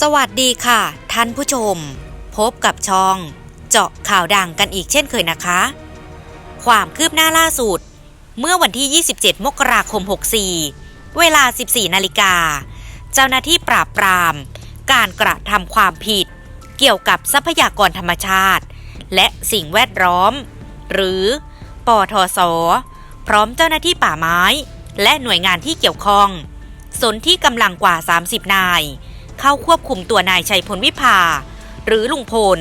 สวัสดีค่ะ ท่านผู้ชม พบกับช่อง เจาะข่าวดังกันอีกเช่นเคยนะคะ ความคืบหน้าล่าสุด เมื่อวันที่ 27 มกราคม 64 เวลา 14 นาฬิกา เจ้าหน้าที่ปราบปราม การกระทำความผิด เกี่ยวกับทรัพยากรธรรมชาติ และสิ่งแวดล้อม หรือ ปทศ พร้อมเจ้าหน้าที่ป่าไม้ และหน่วยงานที่เกี่ยวข้องสนที่กำลังกว่า 30 นาย เข้าควบคุมตัวนายชัยพลวิภา หรือลุงพล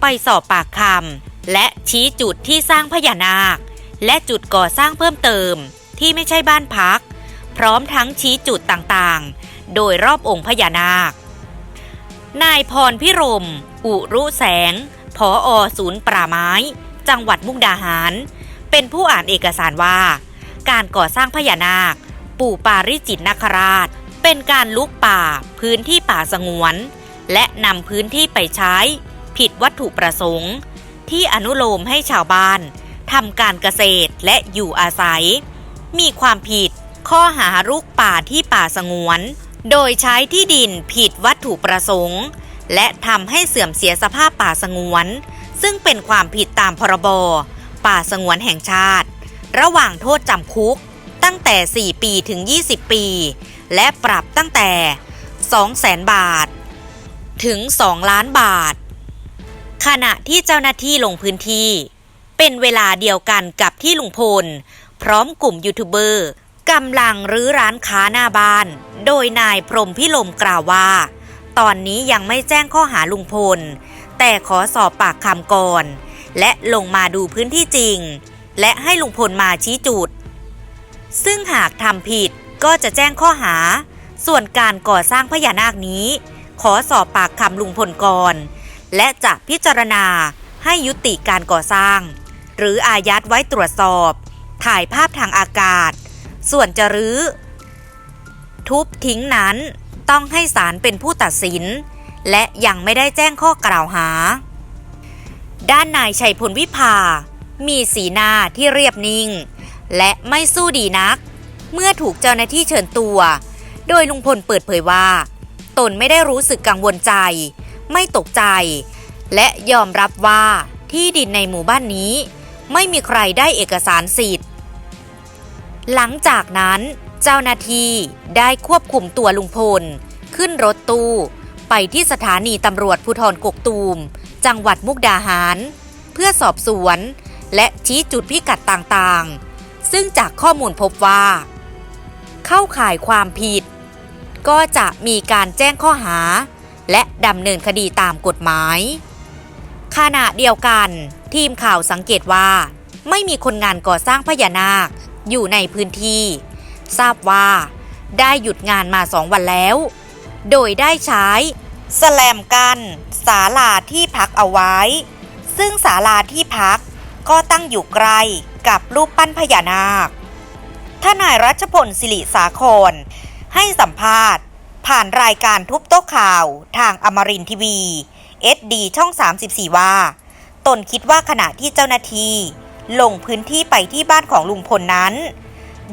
ไปสอบปากคำและชี้จุดที่สร้างพญานาค และจุดก่อสร้างเพิ่มเติม ที่ไม่ใช่บ้านพัก พร้อมทั้งชี้จุดต่างๆ โดยรอบองค์พญานาค นายพรพิรม อุรุแสงผออศูนย์ป่าไม้ จังหวัดมุกดาหาร เป็นผู้อ่านเอกสารว่า การก่อสร้างพญานาค ปู่ปาริจิตนาคราช เป็นการลุกป่า พื้นที่ป่าสงวน และนำพื้นที่ไปใช้ ผิดวัตถุประสงค์ ที่อนุโลมให้ชาวบ้านทำการเกษตรและอยู่อาศัย มีความผิดข้อหารุกป่าที่ป่าสงวน โดยใช้ที่ดินผิดวัตถุประสงค์ และทำให้เสื่อมเสียสภาพป่าสงวน ซึ่งเป็นความผิดตามพรบ ป่าสงวนแห่งชาติ ระหว่างโทษจำคุกตั้งแต่ 4 ปีถึง 20 ปี และปรับตั้งแต่ 200,000 บาท ถึง 2 ล้านบาท ขณะที่เจ้าหน้าที่ลงพื้นที่ เป็นเวลาเดียวกันกับที่ลุงพล พร้อมกลุ่มยูทูบเบอร์กำลังรื้อร้านค้าหน้าบ้าน โดยนายพรหมพิลมกล่าวว่า ตอนนี้ยังไม่แจ้งข้อหาลุงพล แต่ขอสอบปากคำก่อน และลงมาดูพื้นที่จริง และให้ลุงพลมาชี้จุด ซึ่งหากทำผิด ก็จะแจ้งข้อหา ส่วนการก่อสร้างพญานาคนี้ ขอสอบปากคำลุงพลก่อนและจะพิจารณาให้ยุติการก่อสร้าง หรืออายัดไว้ตรวจสอบ ถ่ายภาพทางอากาศ ส่วนจะรื้อ ทุบทิ้งนั้นต้องให้ศาลเป็นผู้ตัดสิน และยังไม่ได้แจ้งข้อกล่าวหา ด้านนายชัยพลวิภา มีสีหน้าที่เรียบนิ่ง และไม่สู้ดีนัก เมื่อถูกเจ้าหน้าที่เชิญตัว โดยลุงพลเปิดเผยว่า ตนไม่ได้รู้สึกกังวลใจ ไม่ตกใจ และยอมรับว่าที่ดินในหมู่บ้านนี้ ไม่มีใครได้เอกสารสิทธิ์ หลังจากนั้นเจ้าหน้าที่ได้ควบคุมตัวลุงพล ขึ้นรถตู้ไปที่สถานีตำรวจภูธรกกตูม จังหวัดมุกดาหาร เพื่อสอบสวน และชี้จุดพิกัดต่างๆ ซึ่งจากข้อมูลพบว่า เข้าข่ายความผิด ก็จะมีการแจ้งข้อหา และดำเนินคดีตามกฎหมาย ขณะเดียวกัน ทีมข่าวสังเกตว่า ไม่มีคนงานก่อสร้างพญานาคอยู่ในพื้นที่ ทราบว่า ได้หยุดงานมาสองวันแล้ว โดยได้ใช้สแลมกันศาลาที่พักเอาไว้ ซึ่งศาลาที่พักก็ตั้งอยู่ใกลกับรูปปั้นพญานาค ทนายรัชพลศิริสาคร ให้สัมภาษณ์ ผ่านรายการทุบโต๊ะข่าวทางอมรินทร์ทีวี SD ช่อง 34 ว่า ตนคิดว่าขณะที่เจ้าหน้าที่ลงพื้นที่ไปที่บ้านของลุงพลนั้น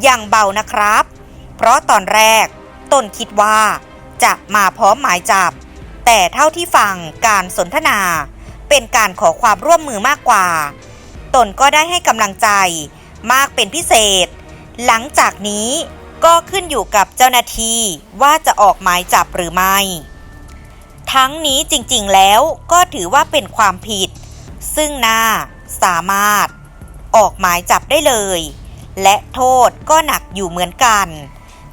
ยังเบานะครับ เพราะตอนแรกตนคิดว่าจะมาพร้อมหมายจับ แต่เท่าที่ฟังการสนทนา เป็นการขอความร่วมมือมากกว่า ตนก็ได้ให้กำลังใจมากเป็นพิเศษ หลังจากนี้ก็ขึ้นอยู่กับเจ้าหน้าที่ว่าจะออกหมายจับหรือไม่ ทั้งนี้จริงๆแล้วก็ถือว่าเป็นความผิด ซึ่งหน้าสามารถ ออกหมายจับได้เลย และโทษก็หนักอยู่เหมือนกัน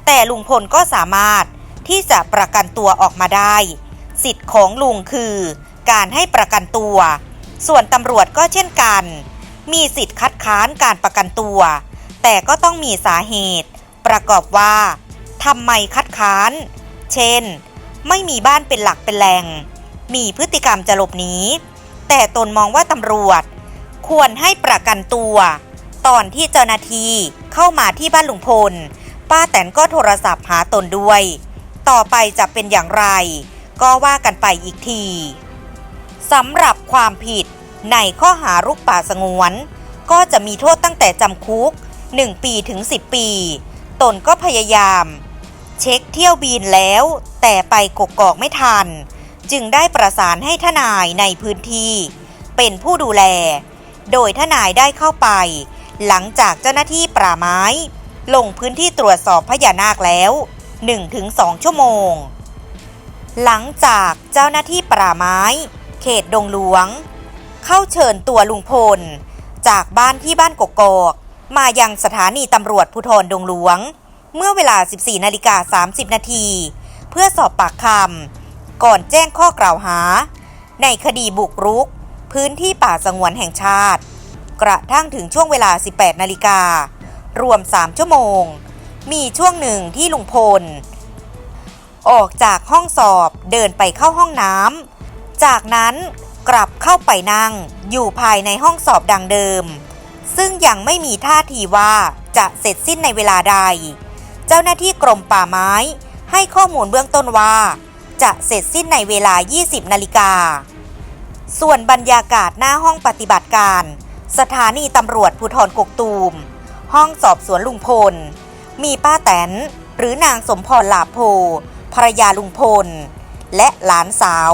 แต่ลุงพลก็สามารถที่จะประกันตัวออกมาได้ สิทธิ์ของลุงคือการให้ประกันตัว ส่วนตำรวจก็เช่นกัน มีสิทธิ์คัดค้านการประกันตัว แต่ก็ต้องมีสาเหตุ ประกอบว่าทำไมคัดค้าน เช่น ไม่มีบ้านเป็นหลักเป็นแหล่ง มีพฤติกรรมจะหลบหนีแต่ตนมองว่าตำรวจ ควรให้ประกันตัว ตอนที่เจ้าหน้าที่เข้ามาที่บ้านลุงพล ป้าแตนก็โทรศัพท์หาตนด้วย ต่อไปจะเป็นอย่างไร ก็ว่ากันไปอีกทีสำหรับความผิดในข้อหารุกป่าสงวน ก็จะมีโทษตั้งแต่จำคุก 1 ปีถึง 10 ปี ตนก็พยายาม เช็คเที่ยวบินแล้ว แต่ไปกกอกไม่ทัน จึงได้ประสานให้ทนายในพื้นที่ เป็นผู้ดูแล โดยทนายได้เข้าไป หลังจากเจ้าหน้าที่ป่าไม้ ลงพื้นที่ตรวจสอบพญานาคแล้ว 1-2 ชั่วโมง หลังจากเจ้าหน้าที่ป่าไม้ เขตดงหลวง เข้าเชิญตัวลุงพลจากบ้านที่บ้านกกอก มายังสถานีตำรวจภูธรดงหลวง เมื่อเวลา 14นาฬิกา30 นาทีเพื่อสอบปากคำก่อนแจ้งข้อกล่าวหา ในคดีบุกรุก พื้นที่ป่าสงวนแห่งชาติ กระทั่งถึงช่วงเวลา 18นาฬิการวม 3 ชั่วโมง มีช่วงหนึ่งที่ลุงพล ออกจากห้องสอบเดินไปเข้าห้องน้ำจากนั้นกลับเข้าไปนั่งอยู่ภายในห้องสอบดังเดิม ซึ่งยังไม่มีท่าทีว่าจะเสร็จสิ้นในเวลาใด เจ้าหน้าที่กรมป่าไม้ ให้ข้อมูลเบื้องต้นว่า จะเสร็จสิ้นในเวลา 20 นาฬิกา ส่วนบรรยากาศหน้าห้องปฏิบัติการ สถานีตำรวจภูธรกกตูม ห้องสอบสวนลุงพล มีป้าแตน หรือนางสมพรหลาโพภรรยาลุงพล และหลานสาว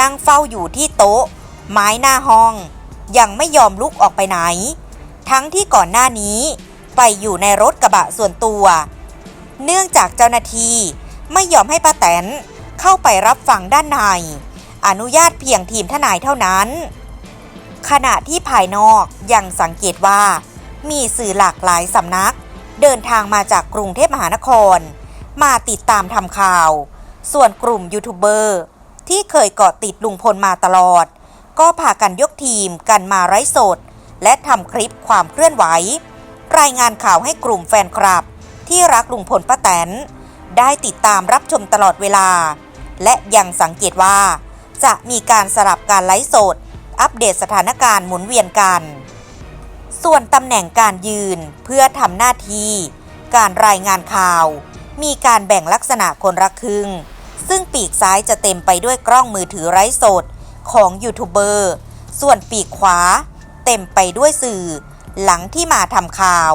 นั่งเฝ้าอยู่ที่โต๊ะ ไม้หน้าห้อง ยังไม่ยอมลุกออกไปไหน ทั้งที่ก่อนหน้านี้ไปอยู่ในรถกระบะส่วนตัว เนื่องจากเจ้าหน้าที่ไม่ยอมให้ป้าแตนเข้าไปรับฟังด้านใน อนุญาตเพียงทีมทนายเท่านั้น ขณะที่ภายนอกยังสังเกตว่า มีสื่อหลากหลายสำนัก เดินทางมาจากกรุงเทพมหานคร มาติดตามทำข่าว ส่วนกลุ่มยูทูบเบอร์ที่เคยเกาะติดลุงพลมาตลอด ก็พากันยกทีมกันมาไร้สด และทำคลิปความเคลื่อนไหว รายงานข่าวให้กลุ่มแฟนคลับ ที่รักลุงพลป้าแตน ได้ติดตามรับชมตลอดเวลา และยังสังเกตว่า จะมีการสลับการไลฟ์สด อัปเดตสถานการณ์หมุนเวียนกัน ส่วนตำแหน่งการยืนเพื่อทำหน้าที่ การรายงานข่าว มีการแบ่งลักษณะคนละครึ่ง ซึ่งปีกซ้ายจะเต็มไปด้วยกล้องมือถือไร้สดของยูทูบเบอร์ ส่วนปีกขวา เต็มไปด้วยสื่อ หลังที่มาทำข่าว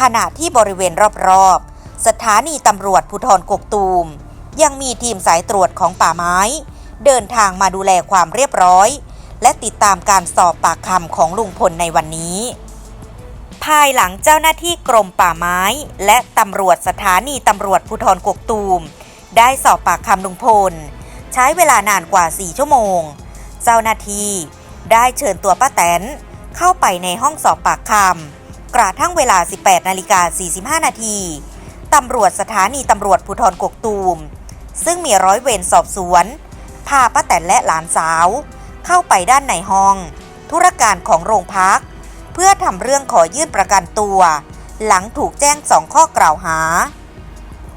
ขณะที่บริเวณรอบๆ สถานีตำรวจภูธรกกตูม ยังมีทีมสายตรวจของป่าไม้ เดินทางมาดูแลความเรียบร้อย และติดตามการสอบปากคำของลุงพลในวันนี้ ภายหลังเจ้าหน้าที่กรมป่าไม้ และตำรวจสถานีตำรวจภูธรกกตูม ได้สอบปากคำลุงพล ใช้เวลานานกว่า 4 ชั่วโมง เจ้าหน้าที่ได้เชิญตัวป้าแตน เข้าไปในห้องสอบปากคำกระทั่งเวลา 18นาฬิกา45 นาทีตำรวจสถานีตำรวจภูธรกกตูม ซึ่งมีร้อยเวรสอบสวน พาป้าแตนและหลานสาว เข้าไปด้านในห้อง ธุรการของโรงพัก เพื่อทำเรื่องขอยื่นประกันตัว หลังถูกแจ้งสองข้อกล่าวหา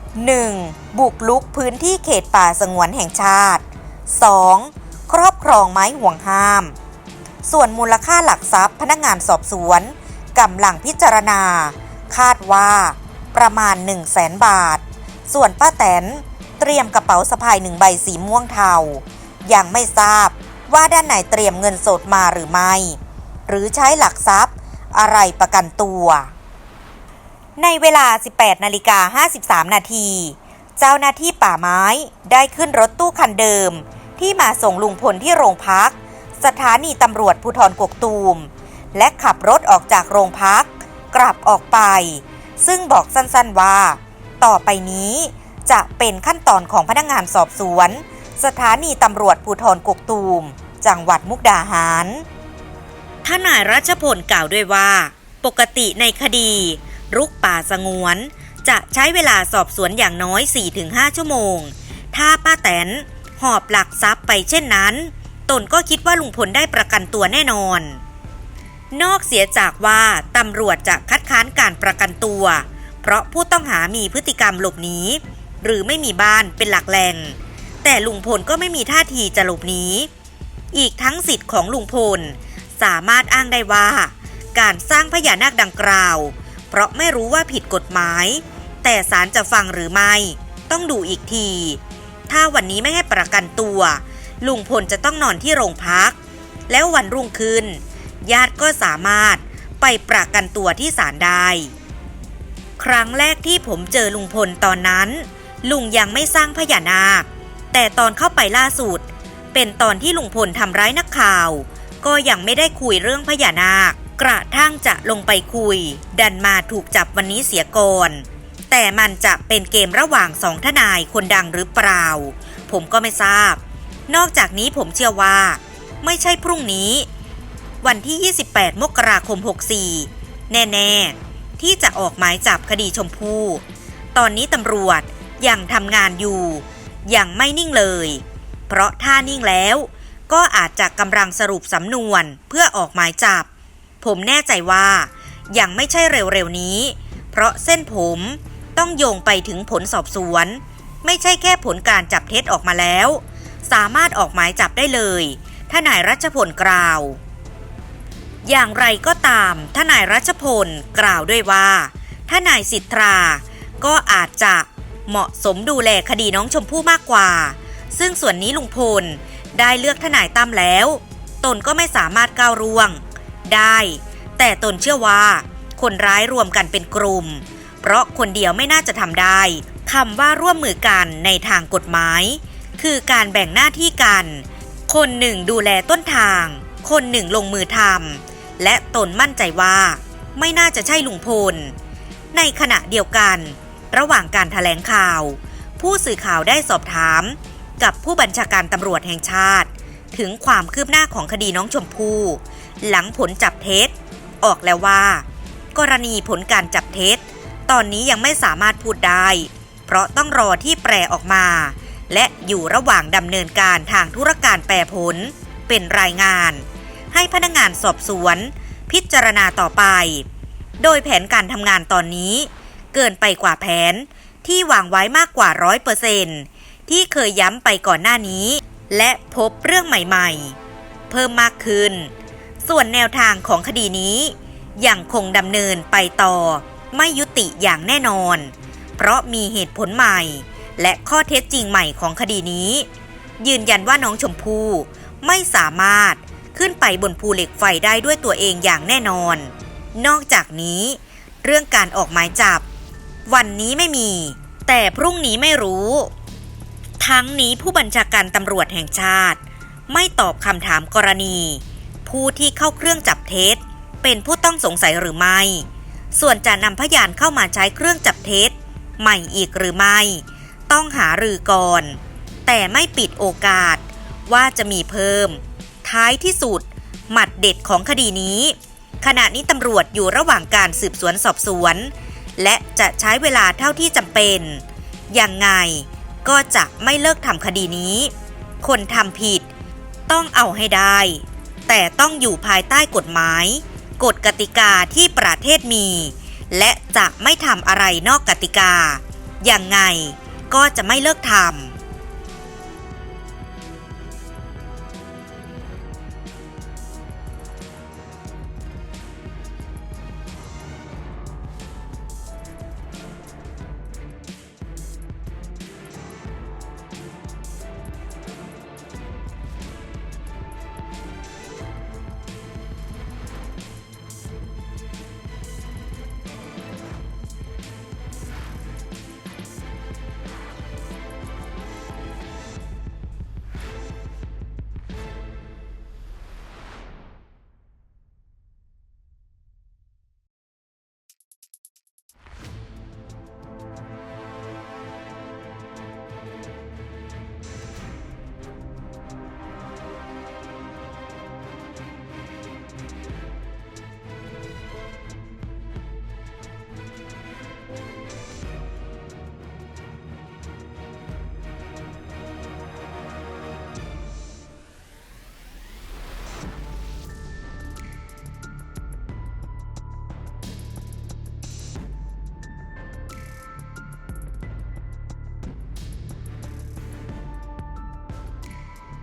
1. บุกลุกพื้นที่เขตป่าสงวนแห่งชาติ 2. ครอบครองไม้ห่วงห้าม ส่วนมูลค่าหลักทรัพย์พนักงานสอบสวนกำลังพิจารณา คาดว่าประมาณ 1 0 0 0 0แสนบาท ส่วนป้าแตนเตรียมกระเป๋าสะพายหนึ่งใบสีม่วงเทา ยังไม่ทราบว่าด้านในเตรียมเงินสดมาหรือไม่ หรือใช้หลักทรัพย์ อะไรประกันตัว ในเวลา 18นาฬิกา53 นาที เจ้าหน้าที่ป่าไม้ได้ขึ้นรถตู้คันเดิม ที่มาส่งลุงพลที่โรงพัก สถานีตำรวจภูธรกกตูม และขับรถออกจากโรงพัก กลับออกไป ซึ่งบอกสั้นๆว่า ต่อไปนี้จะเป็นขั้นตอนของพนักงานสอบสวน สถานีตำรวจภูธรกกตูม จังหวัดมุกดาหารทนายรัชพลกล่าวด้วยว่า ปกติในคดี รุกป่าสงวน จะใช้เวลาสอบสวนอย่างน้อย 4-5 ชั่วโมง ถ้าป้าแตนหอบหลักทรัพย์ไปเช่นนั้น ตนก็คิดว่าลุงพลได้ประกันตัวแน่นอน นอกเสียจากว่าตำรวจจะคัดค้านการประกันตัว เพราะผู้ต้องหามีพฤติกรรมหลบหนีหรือไม่มีบ้านเป็นหลักแหล่ง แต่ลุงพลก็ไม่มีท่าทีจะหลบหนีอีกทั้งสิทธิ์ของลุงพลสามารถอ้างได้ว่า การสร้างพญานาคดังกล่าว เพราะไม่รู้ว่าผิดกฎหมาย แต่ศาลจะฟังหรือไม่ ต้องดูอีกที ถ้าวันนี้ไม่ให้ประกันตัว ลุงพลจะต้องนอนที่โรงพัก แล้ววันรุ่งขึ้น ญาติก็สามารถไปประกันตัวที่ศาลได้ ครั้งแรกที่ผมเจอลุงพลตอนนั้น ลุงยังไม่สร้างพญานาค แต่ตอนเข้าไปล่าสุด เป็นตอนที่ลุงพลทำร้ายนักข่าว ก็ยังไม่ได้คุยเรื่องพญานาค กระทั่งจะลงไปคุย ดันมาถูกจับวันนี้เสียก่อนแต่มันจะเป็นเกมระหว่างสองทนายคนดังหรือเปล่า ผมก็ไม่ทราบ นอกจากนี้ผมเชื่อว่า ไม่ใช่พรุ่งนี้ วันที่ 28 มกราคม 64 แน่ ๆ ที่จะออกหมายจับคดีชมพู่ ตอนนี้ตำรวจยังทำงานอยู่ ยังไม่นิ่งเลย เพราะถ้านิ่งแล้ว ก็อาจจะกำลังสรุปสำนวนเพื่อออกหมายจับ ผมแน่ใจว่ายังไม่ใช่เร็วๆนี้ เพราะเส้นผมต้องโยงไปถึงผลสอบสวน ไม่ใช่แค่ผลการจับเท็จออกมาแล้ว สามารถออกหมายจับได้เลยถ้านายรัชพลกล่าว อย่างไรก็ตามทนายรัชพลกล่าวด้วยว่าทนายสิทธาก็อาจจะเหมาะสมดูแลคดีน้องชมพู่มากกว่า ซึ่งส่วนนี้ลุงพลได้เลือกทนายตั้มแล้ว ตนก็ไม่สามารถก้าวร่วง ได้ แต่ตนเชื่อว่า คนร้ายรวมกันเป็นกลุ่ม เพราะคนเดียวไม่น่าจะทำได้คำว่าร่วมมือกันในทางกฎหมาย คือการแบ่งหน้าที่กัน คนหนึ่งดูแลต้นทาง คนหนึ่งลงมือทำและตนมั่นใจว่า ไม่น่าจะใช่ลุงพล ในขณะเดียวกัน ระหว่างการถแถลงข่าว ผู้สื่อข่าวได้สอบถาม กับผู้บัญชาการตำรวจแห่งชาติ ถึงความคืบหน้าของคดีน้องชมพู่หลังผลจับเท็จ ออกแล้วว่า กรณีผลการจับเท็จ ตอนนี้ยังไม่สามารถพูดได้ เพราะต้องรอที่แปลออกมา และอยู่ระหว่างดำเนินการทางธุรการแปรผล เป็นรายงาน ให้พนักงานสอบสวน พิจารณาต่อไป โดยแผนการทำงานตอนนี้ เกินไปกว่าแผนที่วางไว้มากกว่าร้อยเปอร์เซนที่เคยย้ำไปก่อนหน้านี้ และพบเรื่องใหม่ๆ เพิ่มมากขึ้น ส่วนแนวทางของคดีนี้ยังคงดำเนินไปต่อ ไม่ยุติอย่างแน่นอน เพราะมีเหตุผลใหม่ และข้อเท็จจริงใหม่ของคดีนี้ ยืนยันว่าน้องชมพู่ไม่สามารถขึ้นไปบนภูเหล็กไฟได้ด้วยตัวเองอย่างแน่นอน นอกจากนี้ เรื่องการออกหมายจับ วันนี้ไม่มี แต่พรุ่งนี้ไม่รู้ ทั้งนี้ผู้บัญชาการตำรวจแห่งชาติ ไม่ตอบคำถามกรณี ผู้ที่เข้าเครื่องจับเท็จ เป็นผู้ต้องสงสัยหรือไม่ ส่วนจะนำพยานเข้ามาใช้เครื่องจับเท็จ ใหม่อีกหรือไม่ ต้องหารือก่อน แต่ไม่ปิดโอกาสว่าจะมีเพิ่ม ท้ายที่สุด หมัดเด็ดของคดีนี้ ขณะนี้ตำรวจอยู่ระหว่างการสืบสวนสอบสวน และจะใช้เวลาเท่าที่จำเป็นยังไงก็จะไม่เลิกทำคดีนี้ คนทำผิด ต้องเอาให้ได้ แต่ต้องอยู่ภายใต้กฎหมาย กฎกติกาที่ประเทศมี และจะไม่ทำอะไรนอกกติกา ยังไง ก็จะไม่เลิกทำ